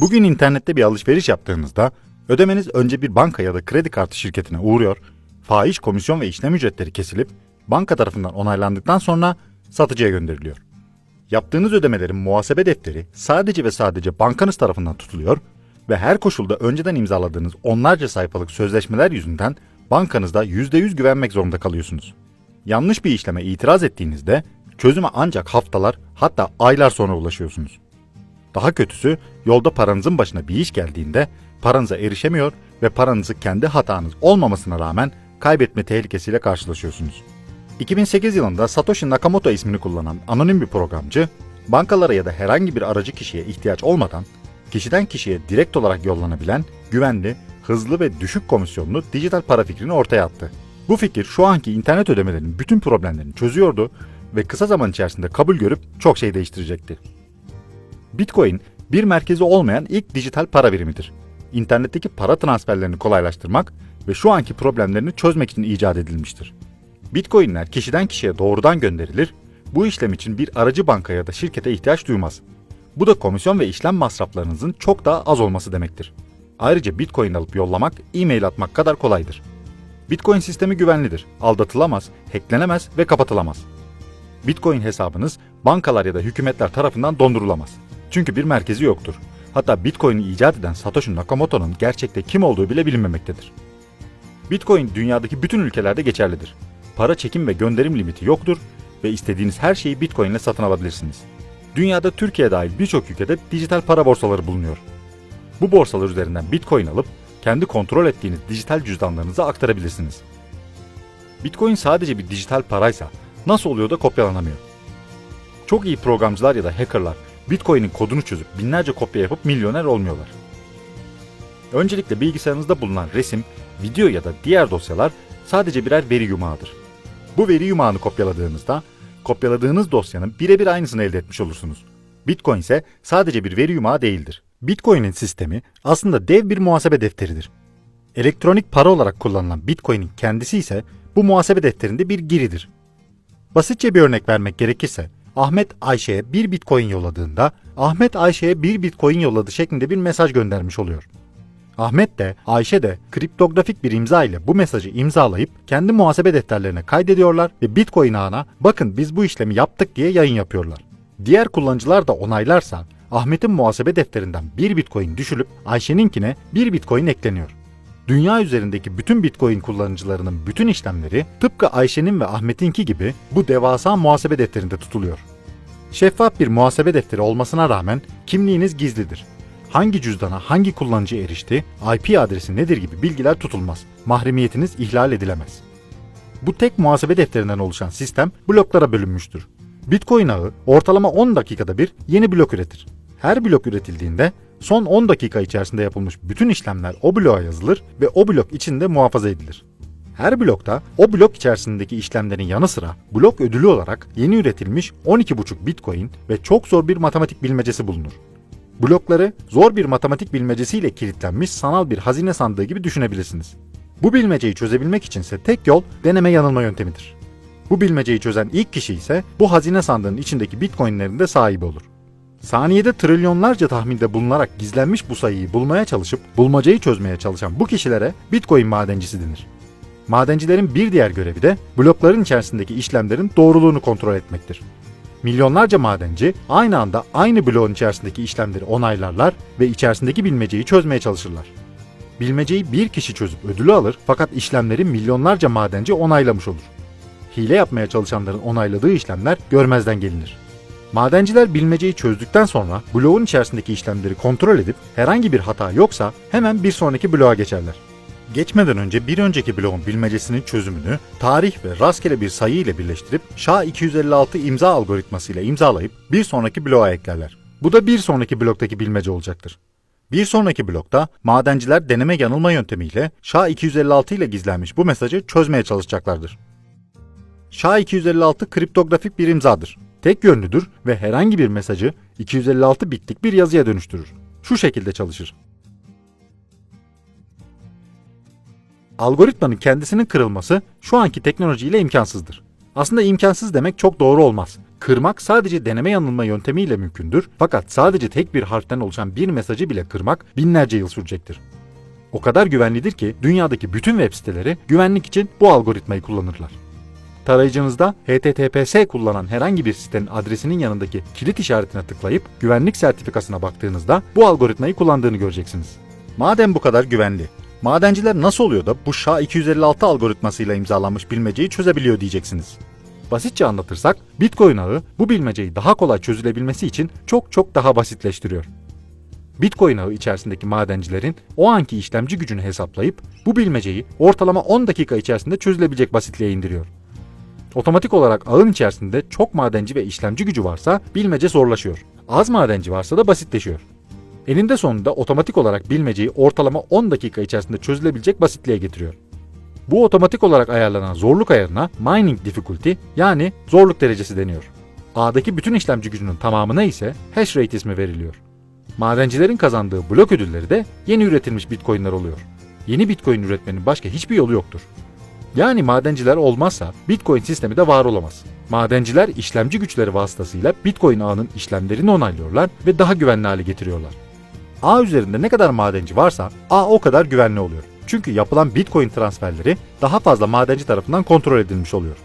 Bugün internette bir alışveriş yaptığınızda ödemeniz önce bir banka ya da kredi kartı şirketine uğruyor, fahiş komisyon ve işlem ücretleri kesilip banka tarafından onaylandıktan sonra satıcıya gönderiliyor. Yaptığınız ödemelerin muhasebe defteri sadece ve sadece bankanız tarafından tutuluyor ve her koşulda önceden imzaladığınız onlarca sayfalık sözleşmeler yüzünden bankanızda %100 güvenmek zorunda kalıyorsunuz. Yanlış bir işleme itiraz ettiğinizde çözüme ancak haftalar hatta aylar sonra ulaşıyorsunuz. Daha kötüsü yolda paranızın başına bir iş geldiğinde paranıza erişemiyor ve paranızı kendi hatanız olmamasına rağmen kaybetme tehlikesiyle karşılaşıyorsunuz. 2008 yılında Satoshi Nakamoto ismini kullanan anonim bir programcı, bankalara ya da herhangi bir aracı kişiye ihtiyaç olmadan kişiden kişiye direkt olarak yollanabilen güvenli, hızlı ve düşük komisyonlu dijital para fikrini ortaya attı. Bu fikir şu anki internet ödemelerinin bütün problemlerini çözüyordu ve kısa zaman içerisinde kabul görüp çok şey değiştirecekti. Bitcoin bir merkezi olmayan ilk dijital para birimidir. İnternetteki para transferlerini kolaylaştırmak ve şu anki problemlerini çözmek için icat edilmiştir. Bitcoin'ler kişiden kişiye doğrudan gönderilir, bu işlem için bir aracı banka ya da şirkete ihtiyaç duymaz. Bu da komisyon ve işlem masraflarınızın çok daha az olması demektir. Ayrıca Bitcoin alıp yollamak, e-mail atmak kadar kolaydır. Bitcoin sistemi güvenlidir, aldatılamaz, hacklenemez ve kapatılamaz. Bitcoin hesabınız bankalar ya da hükümetler tarafından dondurulamaz. Çünkü bir merkezi yoktur. Hatta Bitcoin'i icat eden Satoshi Nakamoto'nun gerçekte kim olduğu bile bilinmemektedir. Bitcoin dünyadaki bütün ülkelerde geçerlidir. Para çekim ve gönderim limiti yoktur ve istediğiniz her şeyi Bitcoin ile satın alabilirsiniz. Dünyada Türkiye dahil birçok ülkede dijital para borsaları bulunuyor. Bu borsalar üzerinden Bitcoin alıp kendi kontrol ettiğiniz dijital cüzdanlarınıza aktarabilirsiniz. Bitcoin sadece bir dijital paraysa nasıl oluyor da kopyalanamıyor? Çok iyi programcılar ya da hackerlar Bitcoin'in kodunu çözüp binlerce kopya yapıp milyoner olmuyorlar. Öncelikle bilgisayarınızda bulunan resim, video ya da diğer dosyalar sadece birer veri yumağıdır. Bu veri yumağını kopyaladığınızda kopyaladığınız dosyanın birebir aynısını elde etmiş olursunuz. Bitcoin ise sadece bir veri yumağı değildir. Bitcoin'in sistemi aslında dev bir muhasebe defteridir. Elektronik para olarak kullanılan Bitcoin'in kendisi ise bu muhasebe defterinde bir giridir. Basitçe bir örnek vermek gerekirse, Ahmet Ayşe'ye bir Bitcoin yolladığında, Ahmet Ayşe'ye bir Bitcoin yolladı şeklinde bir mesaj göndermiş oluyor. Ahmet de Ayşe de kriptografik bir imza ile bu mesajı imzalayıp kendi muhasebe defterlerine kaydediyorlar ve Bitcoin ağına bakın biz bu işlemi yaptık diye yayın yapıyorlar. Diğer kullanıcılar da onaylarsa Ahmet'in muhasebe defterinden bir Bitcoin düşülüp Ayşe'ninkine bir Bitcoin ekleniyor. Dünya üzerindeki bütün Bitcoin kullanıcılarının bütün işlemleri tıpkı Ayşe'nin ve Ahmet'inki gibi bu devasa muhasebe defterinde tutuluyor. Şeffaf bir muhasebe defteri olmasına rağmen kimliğiniz gizlidir. Hangi cüzdana hangi kullanıcı erişti, IP adresi nedir gibi bilgiler tutulmaz. Mahremiyetiniz ihlal edilemez. Bu tek muhasebe defterinden oluşan sistem bloklara bölünmüştür. Bitcoin ağı ortalama 10 dakikada bir yeni blok üretir. Her blok üretildiğinde son 10 dakika içerisinde yapılmış bütün işlemler o bloğa yazılır ve o blok içinde muhafaza edilir. Her blokta o blok içerisindeki işlemlerin yanı sıra blok ödülü olarak yeni üretilmiş 12,5 Bitcoin ve çok zor bir matematik bilmecesi bulunur. Blokları zor bir matematik bilmecesiyle kilitlenmiş sanal bir hazine sandığı gibi düşünebilirsiniz. Bu bilmeceyi çözebilmek içinse tek yol deneme yanılma yöntemidir. Bu bilmeceyi çözen ilk kişi ise bu hazine sandığının içindeki bitcoinlerin de sahibi olur. Saniyede trilyonlarca tahminde bulunarak gizlenmiş bu sayıyı bulmaya çalışıp bulmacayı çözmeye çalışan bu kişilere bitcoin madencisi denir. Madencilerin bir diğer görevi de blokların içerisindeki işlemlerin doğruluğunu kontrol etmektir. Milyonlarca madenci aynı anda aynı bloğun içerisindeki işlemleri onaylarlar ve içerisindeki bilmeceyi çözmeye çalışırlar. Bilmeceyi bir kişi çözüp ödülü alır fakat işlemleri milyonlarca madenci onaylamış olur. Hile yapmaya çalışanların onayladığı işlemler görmezden gelinir. Madenciler bilmeceyi çözdükten sonra bloğun içerisindeki işlemleri kontrol edip herhangi bir hata yoksa hemen bir sonraki bloğa geçerler. Geçmeden önce bir önceki bloğun bilmecesinin çözümünü tarih ve rastgele bir sayı ile birleştirip SHA-256 imza algoritması ile imzalayıp bir sonraki bloğa eklerler. Bu da bir sonraki bloktaki bilmece olacaktır. Bir sonraki blokta madenciler deneme yanılma yöntemiyle SHA-256 ile gizlenmiş bu mesajı çözmeye çalışacaklardır. SHA-256 kriptografik bir imzadır. Tek yönlüdür ve herhangi bir mesajı 256 bitlik bir yazıya dönüştürür. Şu şekilde çalışır. Algoritmanın kendisinin kırılması şu anki teknolojiyle imkansızdır. Aslında imkansız demek çok doğru olmaz. Kırmak sadece deneme yanılma yöntemiyle mümkündür fakat sadece tek bir harften oluşan bir mesajı bile kırmak binlerce yıl sürecektir. O kadar güvenlidir ki dünyadaki bütün web siteleri güvenlik için bu algoritmayı kullanırlar. Tarayıcınızda HTTPS kullanan herhangi bir sitenin adresinin yanındaki kilit işaretine tıklayıp güvenlik sertifikasına baktığınızda bu algoritmayı kullandığını göreceksiniz. Madem bu kadar güvenli, madenciler nasıl oluyor da bu SHA-256 algoritmasıyla imzalanmış bilmeceyi çözebiliyor diyeceksiniz. Basitçe anlatırsak Bitcoin ağı bu bilmeceyi daha kolay çözülebilmesi için çok çok daha basitleştiriyor. Bitcoin ağı içerisindeki madencilerin o anki işlemci gücünü hesaplayıp bu bilmeceyi ortalama 10 dakika içerisinde çözülebilecek basitliğe indiriyor. Otomatik olarak ağın içerisinde çok madenci ve işlemci gücü varsa bilmece zorlaşıyor. Az madenci varsa da basitleşiyor. Eninde sonunda otomatik olarak bilmeceyi ortalama 10 dakika içerisinde çözülebilecek basitliğe getiriyor. Bu otomatik olarak ayarlanan zorluk ayarına mining difficulty yani zorluk derecesi deniyor. Ağdaki bütün işlemci gücünün tamamına ise hash rate ismi veriliyor. Madencilerin kazandığı blok ödülleri de yeni üretilmiş bitcoinler oluyor. Yeni bitcoin üretmenin başka hiçbir yolu yoktur. Yani madenciler olmazsa Bitcoin sistemi de var olamaz. Madenciler işlemci güçleri vasıtasıyla Bitcoin ağının işlemlerini onaylıyorlar ve daha güvenli hale getiriyorlar. Ağ üzerinde ne kadar madenci varsa ağ o kadar güvenli oluyor. Çünkü yapılan Bitcoin transferleri daha fazla madenci tarafından kontrol edilmiş oluyor.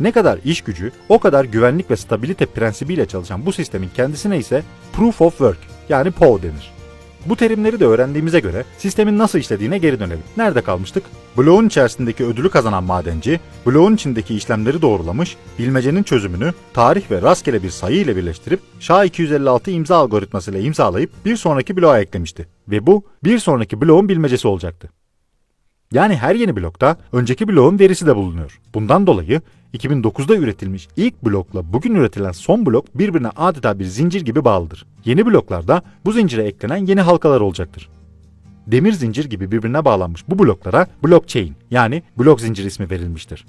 Ne kadar iş gücü, o kadar güvenlik ve stabilite prensibiyle çalışan bu sistemin kendisine ise Proof of Work yani POW denir. Bu terimleri de öğrendiğimize göre sistemin nasıl işlediğine geri dönelim. Nerede kalmıştık? Bloğun içerisindeki ödülü kazanan madenci, bloğun içindeki işlemleri doğrulamış, bilmecenin çözümünü tarih ve rastgele bir sayı ile birleştirip SHA-256 imza algoritmasıyla imzalayıp bir sonraki bloğa eklemişti. Ve bu bir sonraki bloğun bilmecesi olacaktı. Yani her yeni blokta önceki bloğun verisi de bulunuyor. Bundan dolayı 2009'da üretilmiş ilk blokla bugün üretilen son blok birbirine adeta bir zincir gibi bağlıdır. Yeni bloklarda bu zincire eklenen yeni halkalar olacaktır. Demir zincir gibi birbirine bağlanmış bu bloklara blockchain yani blok zincir ismi verilmiştir.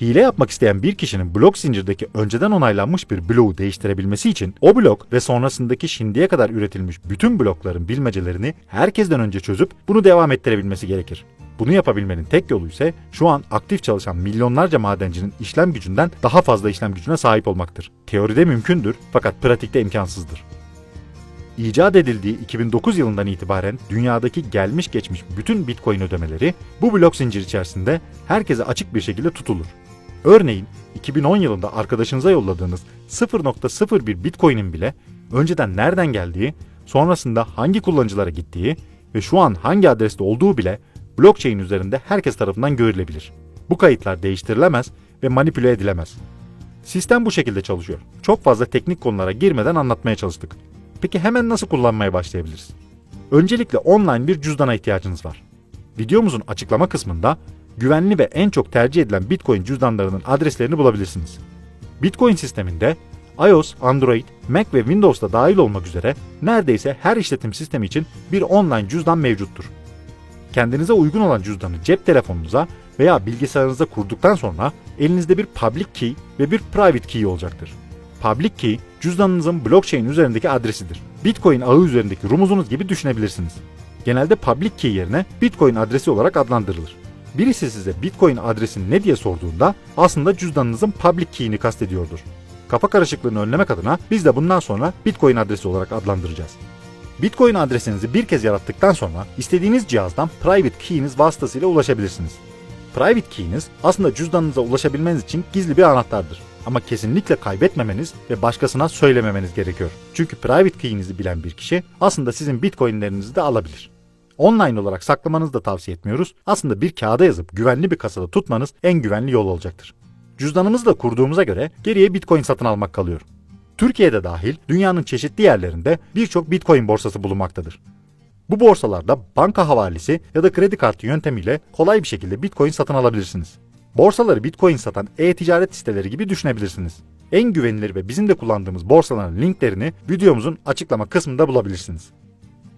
Hile yapmak isteyen bir kişinin blok zincirdeki önceden onaylanmış bir bloğu değiştirebilmesi için o blok ve sonrasındaki şimdiye kadar üretilmiş bütün blokların bilmecelerini herkesten önce çözüp bunu devam ettirebilmesi gerekir. Bunu yapabilmenin tek yolu ise şu an aktif çalışan milyonlarca madencinin işlem gücünden daha fazla işlem gücüne sahip olmaktır. Teoride mümkündür fakat pratikte imkansızdır. İcat edildiği 2009 yılından itibaren dünyadaki gelmiş geçmiş bütün Bitcoin ödemeleri bu blok zincir içerisinde herkese açık bir şekilde tutulur. Örneğin 2010 yılında arkadaşınıza yolladığınız 0.01 Bitcoin'in bile önceden nereden geldiği, sonrasında hangi kullanıcılara gittiği ve şu an hangi adreste olduğu bile blockchain üzerinde herkes tarafından görülebilir. Bu kayıtlar değiştirilemez ve manipüle edilemez. Sistem bu şekilde çalışıyor. Çok fazla teknik konulara girmeden anlatmaya çalıştık. Peki hemen nasıl kullanmaya başlayabiliriz? Öncelikle online bir cüzdana ihtiyacınız var. Videomuzun açıklama kısmında güvenli ve en çok tercih edilen Bitcoin cüzdanlarının adreslerini bulabilirsiniz. Bitcoin sisteminde iOS, Android, Mac ve Windows'ta dahil olmak üzere neredeyse her işletim sistemi için bir online cüzdan mevcuttur. Kendinize uygun olan cüzdanı cep telefonunuza veya bilgisayarınıza kurduktan sonra elinizde bir public key ve bir private key olacaktır. Public key, cüzdanınızın blockchain üzerindeki adresidir. Bitcoin ağı üzerindeki rumuzunuz gibi düşünebilirsiniz. Genelde public key yerine Bitcoin adresi olarak adlandırılır. Birisi size Bitcoin adresin ne diye sorduğunda aslında cüzdanınızın public key'ini kastediyordur. Kafa karışıklığını önlemek adına biz de bundan sonra Bitcoin adresi olarak adlandıracağız. Bitcoin adresinizi bir kez yarattıktan sonra istediğiniz cihazdan private key'iniz vasıtasıyla ulaşabilirsiniz. Private key'iniz aslında cüzdanınıza ulaşabilmeniz için gizli bir anahtardır. Ama kesinlikle kaybetmemeniz ve başkasına söylememeniz gerekiyor. Çünkü private key'inizi bilen bir kişi aslında sizin bitcoinlerinizi de alabilir. Online olarak saklamanızı da tavsiye etmiyoruz. Aslında bir kağıda yazıp güvenli bir kasada tutmanız en güvenli yol olacaktır. Cüzdanımızı da kurduğumuza göre geriye bitcoin satın almak kalıyor. Türkiye'de dahil dünyanın çeşitli yerlerinde birçok bitcoin borsası bulunmaktadır. Bu borsalarda banka havalesi ya da kredi kartı yöntemiyle kolay bir şekilde bitcoin satın alabilirsiniz. Borsaları bitcoin satan e-ticaret siteleri gibi düşünebilirsiniz. En güvenilir ve bizim de kullandığımız borsaların linklerini videomuzun açıklama kısmında bulabilirsiniz.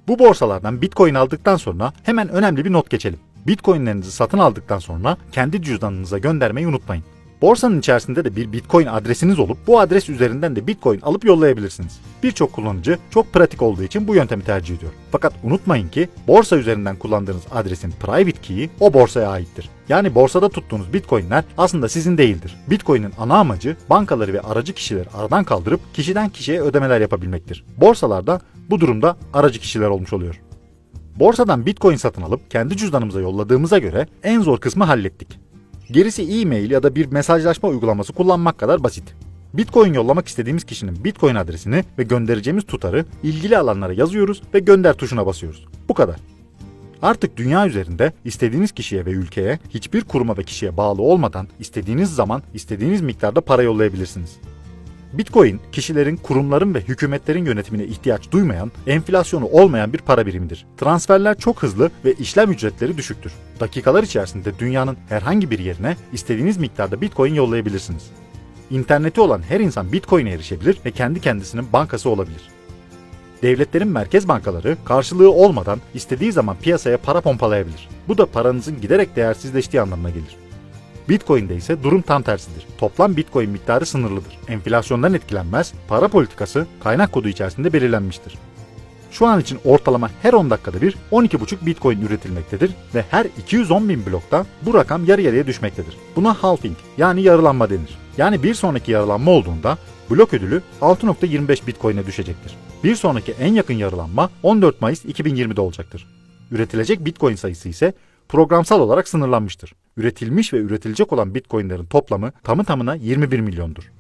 Bu borsalardan Bitcoin aldıktan sonra hemen önemli bir not geçelim. Bitcoinlerinizi satın aldıktan sonra kendi cüzdanınıza göndermeyi unutmayın. Borsanın içerisinde de bir Bitcoin adresiniz olup bu adres üzerinden de Bitcoin alıp yollayabilirsiniz. Birçok kullanıcı çok pratik olduğu için bu yöntemi tercih ediyor. Fakat unutmayın ki borsa üzerinden kullandığınız adresin private key'i o borsaya aittir. Yani borsada tuttuğunuz Bitcoin'ler aslında sizin değildir. Bitcoin'in ana amacı bankaları ve aracı kişileri aradan kaldırıp kişiden kişiye ödemeler yapabilmektir. Borsalarda bu durumda aracı kişiler olmuş oluyor. Borsadan Bitcoin satın alıp kendi cüzdanımıza yolladığımıza göre en zor kısmı hallettik. Gerisi e-mail ya da bir mesajlaşma uygulaması kullanmak kadar basit. Bitcoin yollamak istediğimiz kişinin Bitcoin adresini ve göndereceğimiz tutarı ilgili alanlara yazıyoruz ve gönder tuşuna basıyoruz. Bu kadar. Artık dünya üzerinde istediğiniz kişiye ve ülkeye hiçbir kuruma ve kişiye bağlı olmadan istediğiniz zaman istediğiniz miktarda para yollayabilirsiniz. Bitcoin, kişilerin, kurumların ve hükümetlerin yönetimine ihtiyaç duymayan, enflasyonu olmayan bir para birimidir. Transferler çok hızlı ve işlem ücretleri düşüktür. Dakikalar içerisinde dünyanın herhangi bir yerine istediğiniz miktarda Bitcoin yollayabilirsiniz. İnterneti olan her insan Bitcoin'e erişebilir ve kendi kendisinin bankası olabilir. Devletlerin merkez bankaları karşılığı olmadan istediği zaman piyasaya para pompalayabilir. Bu da paranızın giderek değersizleştiği anlamına gelir. Bitcoin'de ise durum tam tersidir. Toplam Bitcoin miktarı sınırlıdır. Enflasyondan etkilenmez, para politikası kaynak kodu içerisinde belirlenmiştir. Şu an için ortalama her 10 dakikada bir 12,5 Bitcoin üretilmektedir ve her 210 bin blokta bu rakam yarı yarıya düşmektedir. Buna halving yani yarılanma denir. Yani bir sonraki yarılanma olduğunda blok ödülü 6.25 Bitcoin'e düşecektir. Bir sonraki en yakın yarılanma 14 Mayıs 2020'de olacaktır. Üretilecek Bitcoin sayısı ise programsal olarak sınırlanmıştır. Üretilmiş ve üretilecek olan Bitcoin'lerin toplamı tamı tamına 21 milyondur.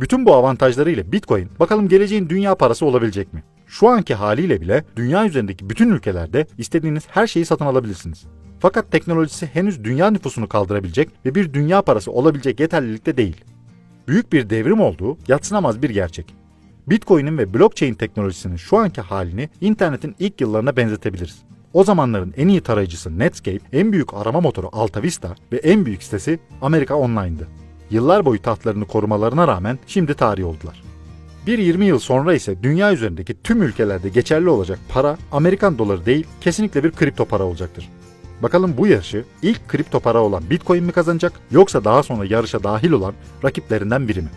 Bütün bu avantajlarıyla Bitcoin bakalım geleceğin dünya parası olabilecek mi? Şu anki haliyle bile dünya üzerindeki bütün ülkelerde istediğiniz her şeyi satın alabilirsiniz. Fakat teknolojisi henüz dünya nüfusunu kaldırabilecek ve bir dünya parası olabilecek yeterlilikte değil. Büyük bir devrim olduğu yatsınamaz bir gerçek. Bitcoin'in ve blockchain teknolojisinin şu anki halini internetin ilk yıllarına benzetebiliriz. O zamanların en iyi tarayıcısı Netscape, en büyük arama motoru AltaVista ve en büyük sitesi Amerika Online'dı. Yıllar boyu tahtlarını korumalarına rağmen şimdi tarih oldular. Bir 20 yıl sonra ise dünya üzerindeki tüm ülkelerde geçerli olacak para Amerikan doları değil kesinlikle bir kripto para olacaktır. Bakalım bu yarışı ilk kripto para olan Bitcoin mi kazanacak yoksa daha sonra yarışa dahil olan rakiplerinden biri mi?